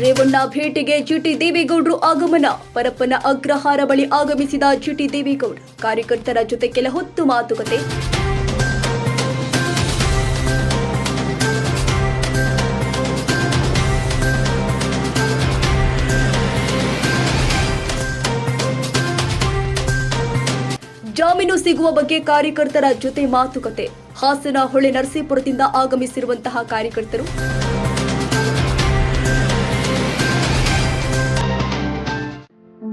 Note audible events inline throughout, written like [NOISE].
ರೇವಣ್ಣ ಭೇಟಿಗೆ ಜಿಟಿ ದೇವೇಗೌಡರು ಆಗಮನ. ಪರಪ್ಪನ ಅಗ್ರಹಾರ ಬಳಿ ಆಗಮಿಸಿದ ಜಿಟಿ ದೇವೇಗೌಡ, ಕಾರ್ಯಕರ್ತರ ಜೊತೆ ಕೆಲ ಹೊತ್ತು ಮಾತುಕತೆ. ಜಾಮೀನು ಸಿಗುವ ಬಗ್ಗೆ ಕಾರ್ಯಕರ್ತರ ಜೊತೆ ಮಾತುಕತೆ. ಹಾಸನ, ಹೊಳೆ, ನರಸೀಪುರದಿಂದ ಆಗಮಿಸಿರುವಂತಹ ಕಾರ್ಯಕರ್ತರು.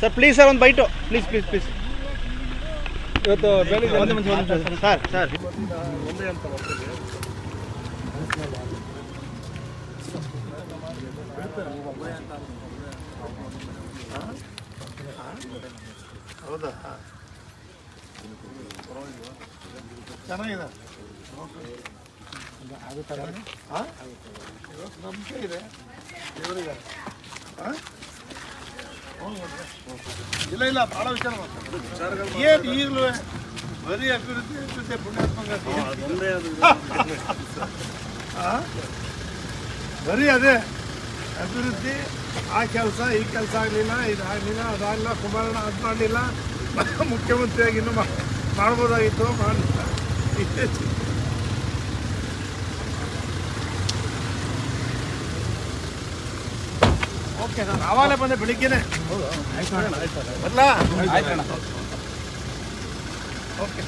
ಸರ್ ಪ್ಲೀಸ್ ಸರ್ ಒಂದು ಬೈಟು ಪ್ಲೀಸ್ ಪ್ಲೀಸ್ ಪ್ಲೀಸ್ ಇವತ್ತು ನಿಮಿಷ ಸರ್ ಸರ್ ಒಂದೇ ಅಂತ ಹೌದಾ ಚೆನ್ನಾಗಿದೆ. ಹಾಂ? ನಂಬಿಕೆ ಇದೆ. ದೇವರಿಗೆ. ಹಾಂ? ಇಲ್ಲ ಇಲ್ಲ ಭಾಳ ವಿಚಾರ ಏನು ಈಗಲೂ ಬರೀ ಅಭಿವೃದ್ಧಿ ಅಭಿವೃದ್ಧಿ ಪುಣ್ಯಾತ್ಮಕ? ಬರೀ ಅದೇ. ಅಭಿವೃದ್ಧಿ ಆ ಕೆಲಸ ಈ ಕೆಲಸ ಆಗಲಿಲ್ಲ ಇದು ಆಗಲಿಲ್ಲ ಅದಾಗಲಿಲ್ಲ ಕುಮಾರಣ್ಣ ಅದು ಮಾಡಲಿಲ್ಲ. [LAUGHS] ಮುಖ್ಯಮಂತ್ರಿಯಾಗಿ ಇನ್ನೂ ಮಾಡ್ಬೋದಾಗಿತ್ತು ಮಾಡಲಿಲ್ಲ. ಓಕೆ ನಾನು ಆವಾಗಲೇ ಬಂದೆ ಬೆಳಿಗ್ಗೆನೆ ಬರಲಾ ಓಕೆ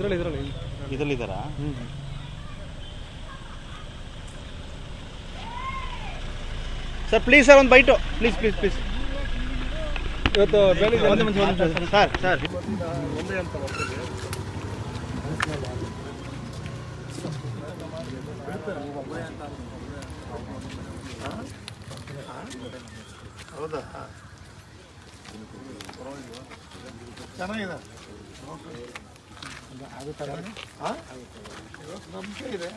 ಇದರಲ್ಲಿ ಇದರಲ್ಲಿ. ಇದರಲ್ಲಿದ್ದಾರಾ? ಸರ್ ಪ್ಲೀಸ್ ಸರ್ ಒಂದು ಬೈಟು ಪ್ಲೀಸ್ ಪ್ಲೀಸ್ ಪ್ಲೀಸ್ ಇವತ್ತು ಬೆಳಿಗ್ಗೆ ಒಂದು ನಿಮಿಷ ಒಂದು ಸರ್ ಸರ್ ಒಂದೇ ಅಂತ ಬರ್ತದೆ ಹೌದಾ? ಚೆನ್ನಾಗಿದೆ? ನಂಬಿಕೆ ಇದೆ?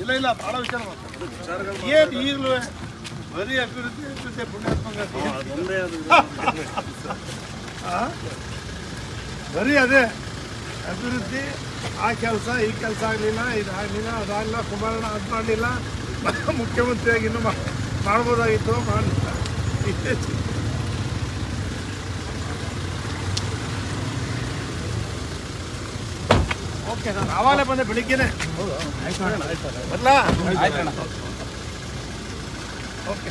ಇಲ್ಲ ಇಲ್ಲ ಭಾಳ ವಿಚಾರ ಏನು ಈಗಲೂ ಬರೀ ಅಭಿವೃದ್ಧಿ ಅಭಿವೃದ್ಧಿ ಪುಣ್ಯಾತ್ಮಕ? ಬರೀ ಅದೇ ಅಭಿವೃದ್ಧಿ ಆ ಕೆಲಸ ಈ ಕೆಲಸ ಆಗಲಿಲ್ಲ ಇದು ಆಗಲಿಲ್ಲ ಅದಾಗಲಿಲ್ಲ ಕುಮಾರಣ್ಣ ಅದು ಮಾಡಲಿಲ್ಲ ಮುಖ್ಯಮಂತ್ರಿಯಾಗಿ ಇನ್ನೂ ಮಾಡ್ಬೋದಾಗಿತ್ತು ಮಾಡಲಿಲ್ಲ ಓಕೆ ನಾನು ಆವಾಗಲೇ ಬಂದೆ ಬೆಳಿಗ್ಗೆನೆ. ಬರಲಾ? ಓಕೆ.